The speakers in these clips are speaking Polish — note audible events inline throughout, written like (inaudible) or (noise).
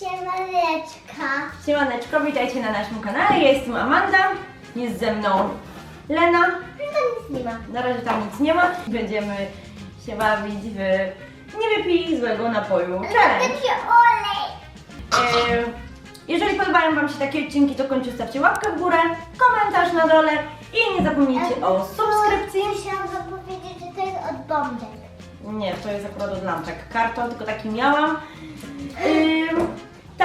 Siemaneczka. Siemaneczko, witajcie na naszym kanale. Ja jestem Amanda, jest ze mną Lena. Tam nic nie ma. Na razie tam nic nie ma. Będziemy się bawić w nie wypij złego napoju. Challenge. Będzie olej. E, Jeżeli podobają Wam się takie odcinki, to koniecznie stawcie łapkę w górę, komentarz na dole i nie zapomnijcie o subskrypcji. Chciałam wam powiedzieć, że to jest od bombek. Nie, to jest akurat od lampek. Karton, tylko taki miałam.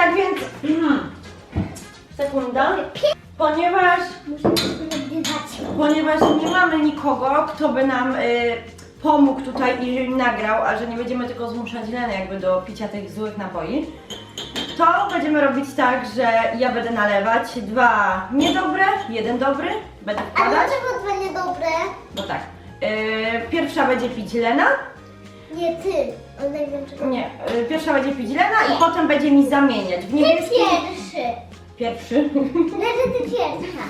Tak więc, mm, sekunda. Ponieważ, ponieważ nie mamy nikogo, kto by nam y, pomógł tutaj i nagrał, a że nie będziemy tylko zmuszać Lenę jakby do picia tych złych napoi, to będziemy robić tak, że ja będę nalewać dwa niedobre, jeden dobry, będę A wkładać. dlaczego dwa niedobre? No tak. Y, pierwsza będzie pić Lena, Nie ty. Nie, y, pierwsza będzie pić Lena i potem będzie mi zamieniać. W Ty pierwszy. Pierwszy. Leży ty pierwsza.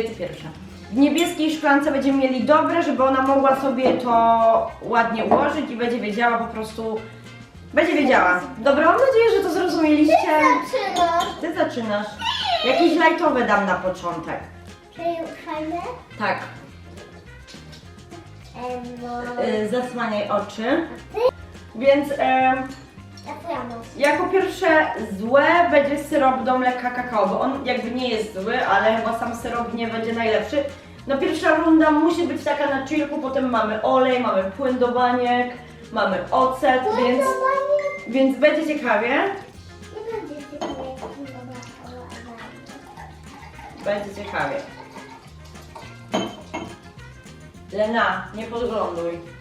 Y, Ty pierwsza. W niebieskiej szklance będziemy mieli dobre, żeby ona mogła sobie to ładnie ułożyć i będzie wiedziała po prostu... Będzie wiedziała. Dobra, mam nadzieję, że to zrozumieliście. Zaczynasz. Ty zaczynasz. Jakieś lajtowe dam na początek. Czyli fajne? Tak. Em, no. Y, Zasłaniaj oczy. Ty? Więc... nos. Jako pierwsze złe będzie syrop do mleka kakao, bo on jakby nie jest zły, ale chyba sam syrop nie będzie najlepszy. No pierwsza runda musi być taka na chillku, potem mamy olej, mamy płyn do baniek, mamy ocet, więc, więc będzie ciekawie. Będzie ciekawie. Lena, nie podgląduj.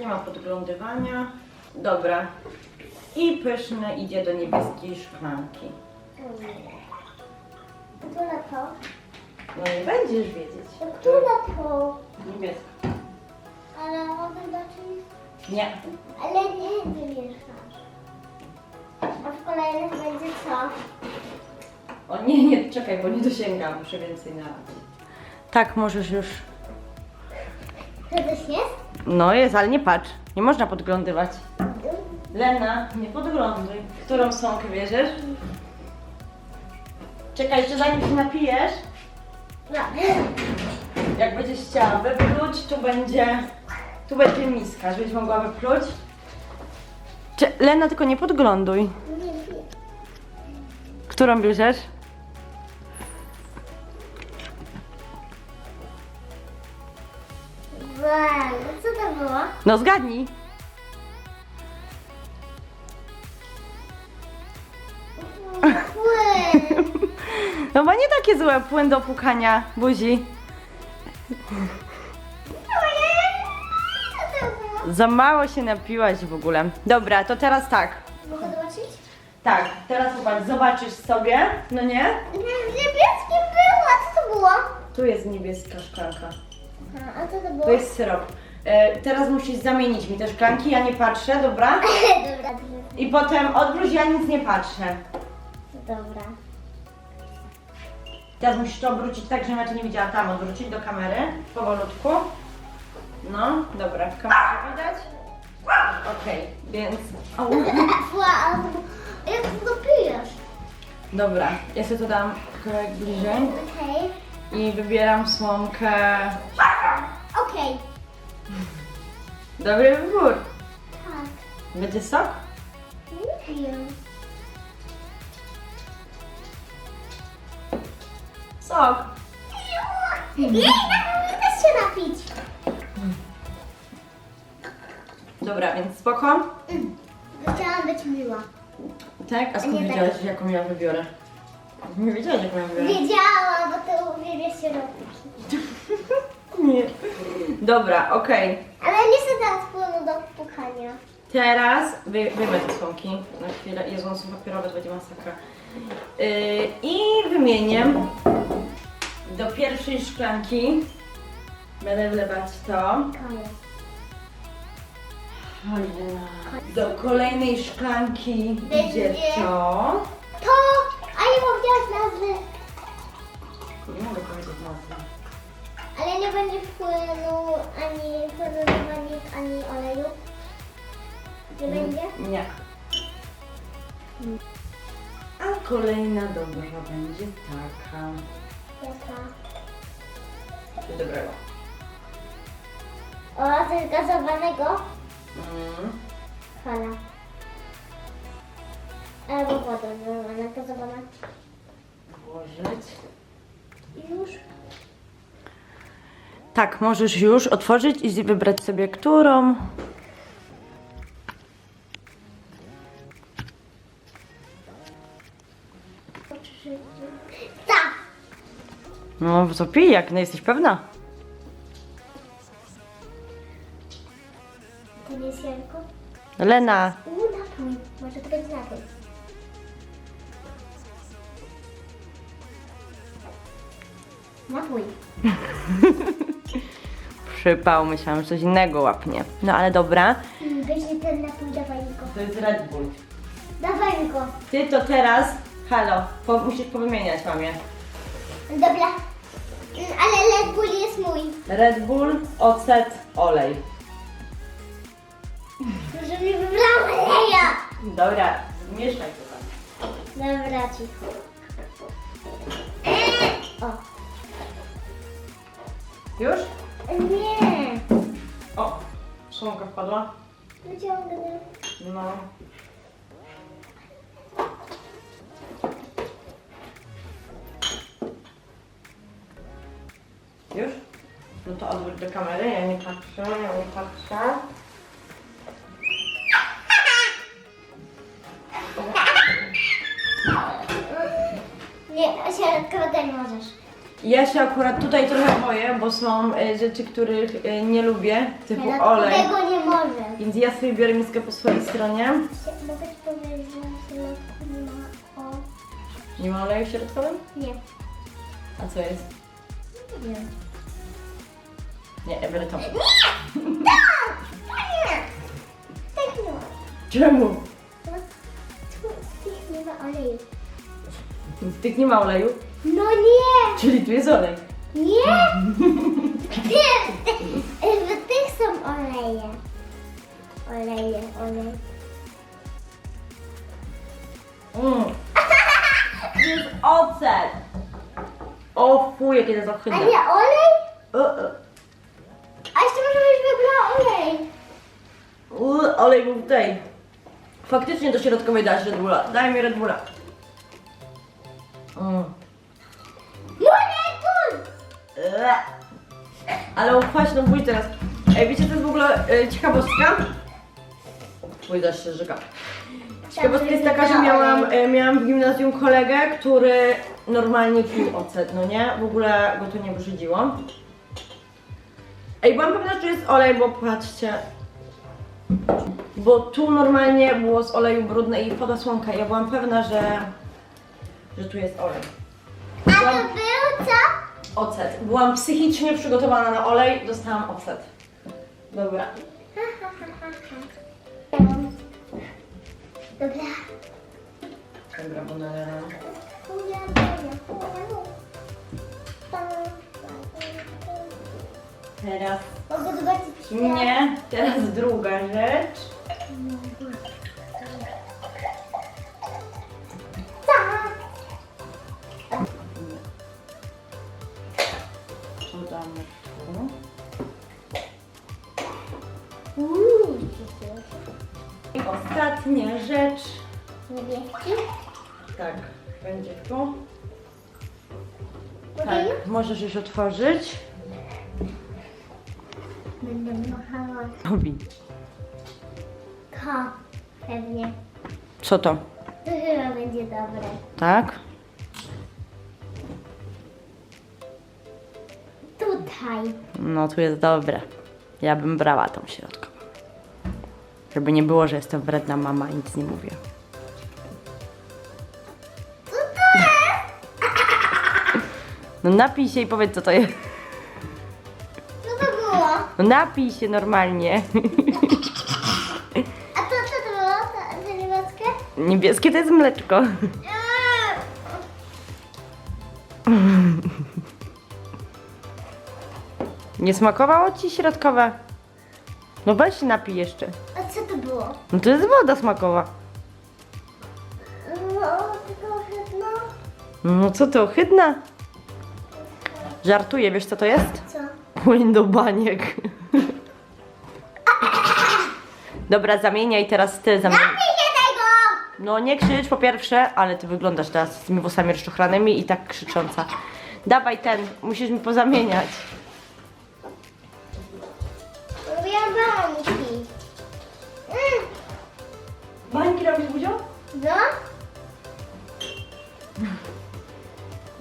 Nie ma podglądywania. Dobra. I pyszny idzie do niebieskiej szklanki. Która to? No nie będziesz wiedzieć. To która to? Niebieska. Ale mogę zobaczyć? Nie. Ale nie wymieszasz. A w kolejnych będzie co? O nie, nie, czekaj, bo nie dosięgam. Muszę więcej nalać. Tak, możesz już. To też jest? No jest, ale nie patrz. Nie można podglądywać. Lena, nie podgląduj. Którą sąkę bierzesz? Czekaj, jeszcze zanim się napijesz, jak będziesz chciała wypluć, tu będzie, tu będzie miska, żebyś mogła wypluć. Cze- Lena, tylko nie podgląduj. Którą bierzesz? No zgadnij. Płyn. (laughs) No bo nie takie złe płyn do pukania buzi. To? Za mało się napiłaś w ogóle. Dobra, to teraz tak. Mogę zobaczyć? Tak, teraz zobacz, zobaczysz sobie, no nie? W niebieskim było, a co to było? Tu jest niebieska szklanka. A, a co to było? Tu jest syrop. E, teraz musisz zamienić mi te szklanki, ja nie patrzę, (laughs) dobra? Dobra, I potem odwróć, ja nic nie patrzę. dobra. Teraz musisz to obrócić tak, żebym ja cię nie widziała. Tam odwrócić do kamery, powolutku. No, w kamerze widać? Okej, więc... Au. Wow, jak to pijesz? Dobra, ja sobie to dam kawałek bliżej Okej. i wybieram słomkę. Dobry wybór. Tak. Będzie sok? Nie wiem. Sok. Jej, tak też się napić. Dobra, więc spoko. Chciałam być miła. Tak? A skąd Nie tak. wiedziałaś, jaką ja wybiorę? Nie wiedziałaś, jaką ja wybiorę? Wiedziałam, bo ty uwielbiasz się robić. (laughs) Nie. Dobra, okej. Ale nie chcę teraz płynu do pukania. Teraz wy, wyjmę te słomki na chwilę. Jezu, one są papierowe, to będzie masakra. Yy, I wymienię do pierwszej szklanki. Będę wlewać to. Do kolejnej szklanki idzie to. To, a nie powiedziałaś nazwy. Nie mogę powiedzieć nazwy. Ale nie będzie płynu, ani wanik, ani oleju? Nie będzie? Nie. A kolejna dobra będzie taka. Jaka? Coś dobrego. O, coś gazowanego? Mm. Fala. Albo woda gazowana, gazowana. Włożyć. Już? Tak, możesz już otworzyć i wybrać sobie którą. No co pij, jak nie jesteś pewna? To nie jest jajko? Lena, Uuu, napój. Może to będzie napój. Napój. (laughs) przypał, myślałam, że coś innego łapnie. No ale dobra. Mm, Weźmy ten napój, dawaj mi go. To jest Red Bull. Dawaj mi go. Ty to teraz, halo, po, musisz powymieniać mamie. Dobra. Ale Red Bull jest mój. Red Bull, ocet, olej. Może mi wybrała leja. Dobra, zmieszaj to tam. Dobra, cicho. O. Już? Nie. O, słomka wpadła. Wyciągnę. No. Już? No to odwróć do kamery, ja nie patrzę, ja nie patrzę. Nie, środkowo nie możesz. Ja się akurat tutaj trochę boję, bo są e, rzeczy, których e, nie lubię, typu olej. Środkowego nie możesz. Więc ja sobie biorę miskę po swojej stronie. Mogę ci powiedzieć, że w środku nie ma o... Nie ma oleju środkowym? Nie. A co jest? Nie wiem. Nie, biorę to. Tak! Nie! Tak nie ma. Czemu? No, tu tych nie ma oleju. Tych nie ma oleju, No nie! czyli tu jest olej. Nie! Nie! W tych są oleje. Oleje, olej. Mm. To jest ocet. O fuj, jakie to jest A ohydne. nie olej? O, o. A jeszcze może byś wybrała olej. U, olej był tutaj. Faktycznie do środkowej dasz Red Bulla. Daj mi Red Bulla. Mm. Mój Bull! Ue. Ale ukwaśną bój teraz. Ej, wiecie, to jest w ogóle e, ciekawostka? Pójdę dasz się żyga. Ciekawostka jest taka, że miałam, e, miałam w gimnazjum kolegę, który normalnie pił ocet, no nie? W ogóle go to nie brzydziło. Ej, byłam pewna, że to jest olej, bo patrzcie. Bo tu normalnie było z oleju brudne i woda słonka. Ja byłam pewna, że, że tu jest olej. A to Byłam, był co? ocet. Byłam psychicznie przygotowana na olej, dostałam ocet. Dobra. (laughs) Dobra. Dobra, bo nalewam. Teraz Mogę zobaczyć nie, teraz druga rzecz. Tak. Tu damy tu. Uuu, I ostatnia rzecz. Niebieski. Tak, będzie tu. Tak, możesz już otworzyć. Będę machała. Robi. To pewnie. Co to? To chyba będzie dobre. Tak? Tutaj. No tu jest dobre. Ja bym brała tą środkową. Żeby nie było, że jestem wredna mama i nic nie mówię. No napij się i powiedz co to jest. Co to było? No napij się normalnie. (laughs) A to co to było? Ta, ta niebieska? Niebieskie to jest mleczko. (laughs) Nie smakowało ci środkowe? No weź się napij jeszcze. A co to było? No to jest woda smakowa. No, tylko chyba... No co to, ohydna? Żartuję, wiesz co to jest? Co? Płyn do baniek. Dobra, zamieniaj teraz ty. Się tego! No nie krzycz po pierwsze, ale ty wyglądasz teraz z tymi włosami rozczochranymi i tak krzycząca. Dawaj ten, musisz mi pozamieniać.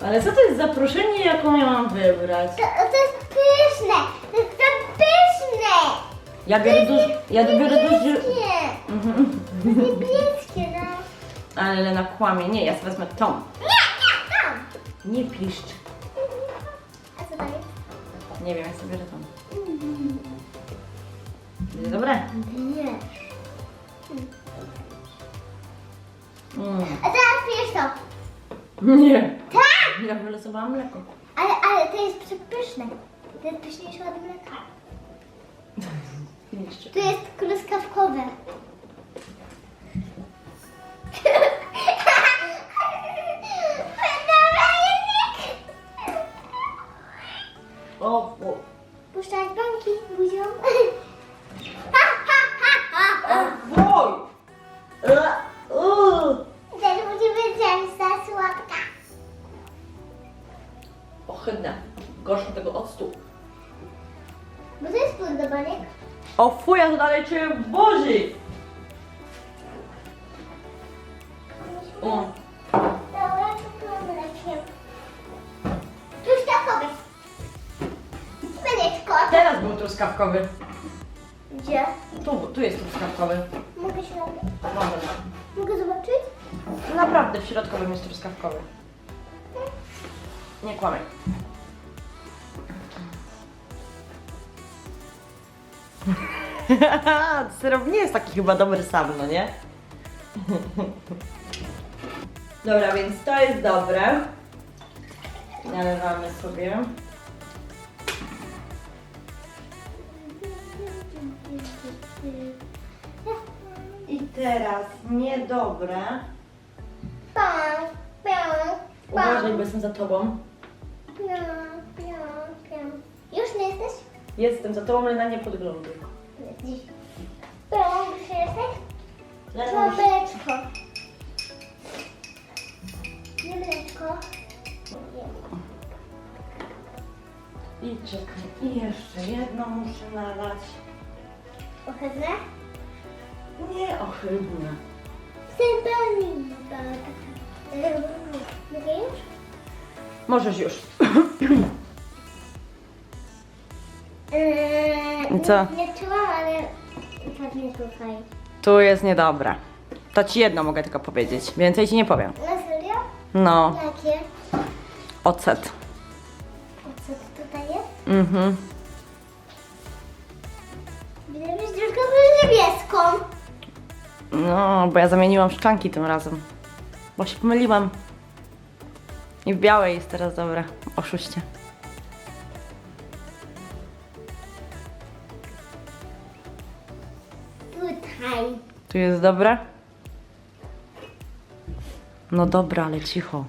Ale co to jest zaproszenie, jaką ja mam wybrać? To, to jest pyszne! To jest tak pyszne! Ja biorę duży... Ja biorę duży... Niebieskie! Mhm. Niebieskie, no. Ale Lena kłamie. Nie, ja sobie wezmę tą. Nie, nie, tam! Nie piszcz. A co jest? Nie wiem, ja sobie biorę tą. Będzie dobre? Wiesz. Mm. A teraz pijesz to. Nie. Tak! Ja wylosowałam mleko. Ale, ale to jest przepyszne. To jest pyszniejsze od mleka. (laughs) Jeszcze. Tu jest truskawkowe. Ohydne. Gorzko tego octu. Bo to jest płyn do baniek. O fuj, ja to dalej czuję buzi. O. Dobra, to płyn mlekiem. Truskawkowy. Mleczko. Teraz był truskawkowy. Gdzie? Tu, tu jest truskawkowy. Mogę się? Może. Mogę zobaczyć? Naprawdę w środkowym jest truskawkowy. Nie kłamaj. (laughs) Syrop nie jest taki chyba dobry sam, no nie? (laughs) Dobra, więc to jest dobre. Nalewamy sobie. I teraz niedobre. Uważaj, bo jestem za tobą. Piam, piam, piam. Już nie jesteś? Jestem za tobą, na nie podglądaj. Jesteś. Piam, już jesteś? Lena, mleczko. Nie mleczko. I czekaj, i jeszcze jedno muszę nalać. Ohydne? Nie ohydne. Sympani. Mogę już? Możesz już. Eee, Co? Nie, nie czułam, ale pewnie tutaj. Tu jest niedobre. To ci jedno mogę tylko powiedzieć. Więcej ci nie powiem. Na serio? No, Jakie? ocet. A co to tutaj jest? Mhm. Widzę, że tylko niebieską. No, bo ja zamieniłam szklanki tym razem. Bo się pomyliłam. I w białej jest teraz dobre. Oszuście. Tutaj. Tu jest dobre? No dobra, ale cicho.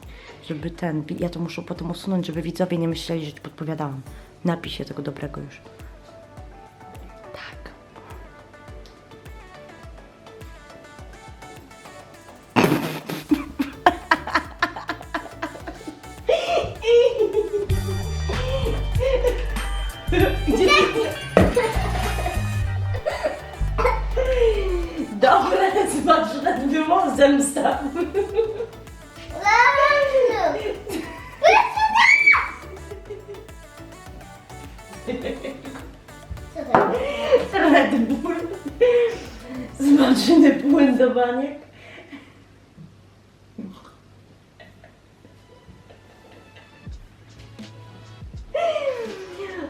Żeby ten. Ja to muszę potem usunąć, żeby widzowie nie myśleli, że ci podpowiadałam. Napij się tego dobrego już. Do baniek.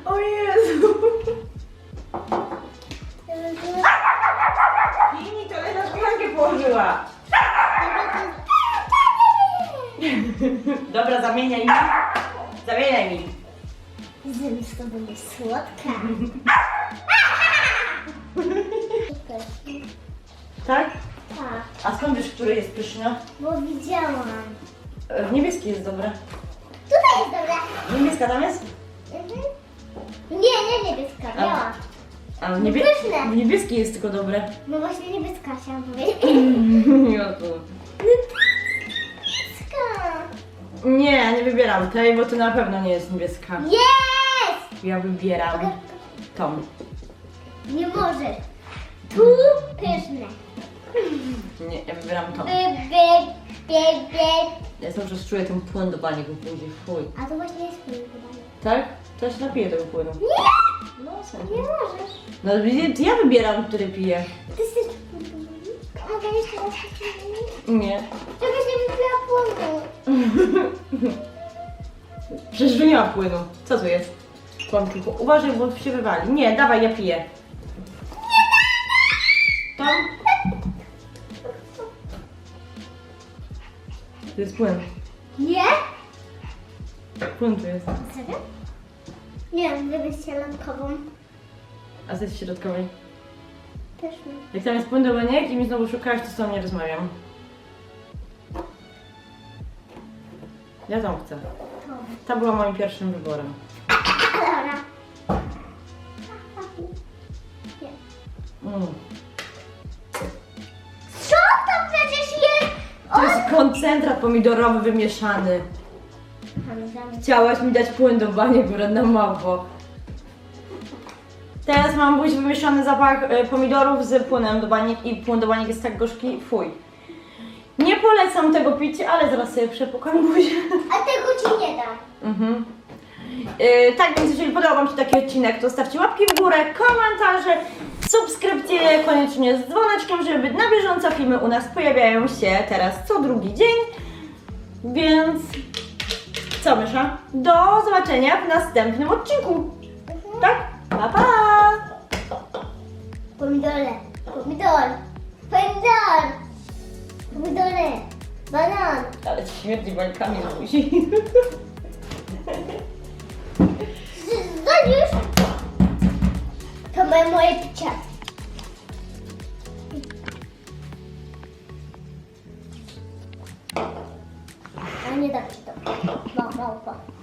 O Jezu. Fini, to Lena szklankę położyła. Dobra, zamieniaj mi. Zamieniaj mi. Zemsta będzie słodka. (laughs) Tak? A skąd wiesz, który jest pyszny? bo widziałam. E, W niebieski jest dobre. Tutaj jest dobra. Niebieska tam jest? Mhm. Nie, nie niebieska, A. biała. A w, niebie... Pyszne. w niebieski jest tylko dobre. No właśnie niebieska chciałam powiedzieć. (laughs) Ja to- Niebieska. Nie, ja nie wybieram tej, bo to na pewno nie jest niebieska. Jest! Ja wybieram tą. Nie możesz. Tu pyszne. Nie, ja wybieram by. Ja cały czas czuję ten płyn do bani, go pójdzie, fuj. A to właśnie jest płyn. Tak? To ja się napiję tego płynu. Nie! No, Nie możesz. No to ja wybieram, który piję. Ty jesteś... Mogę jeszcze raz? Nie. Czegoś nie wypiła płynu. (laughs) Przecież tu nie ma płynu. Co tu jest? Kłamczuchu. Uważaj, bo się wywali. Nie, dawaj, ja piję. Tom? To jest płyn. Nie? Płyn tu jest. Serio? Nie, wybierz lankową. A co jest w środkowej? Pyszne. Jak tam jest płyn do baniek i mi znowu szukasz, to z tobą nie rozmawiam. Ja tam chcę. To. Ta była moim pierwszym wyborem. Koncentrat pomidorowy wymieszany. Chciałaś mi dać płyn do bani, mało. Teraz mam buź wymieszany zapach e, pomidorów z płynem do baniek i płyn do baniek jest tak gorzki, fuj. Nie polecam tego pić, ale zaraz sobie przepukam buzię. A tego ci nie da. Mhm. Yy, tak więc jeżeli podobał Wam się taki odcinek, to stawcie łapki w górę, komentarze, subskrypcje koniecznie z dzwoneczkiem, żeby na bieżąco filmy u nas pojawiają się teraz co drugi dzień. Więc co mysza? Do zobaczenia w następnym odcinku. Tak? Pa pa! Pomidole. Pomidor. Pomidor. Pomidole. Banan. Ale ci śmierdzi bańkami na buzi. To moje, moje picie. A nie dam ci to. Ba, ba, ba.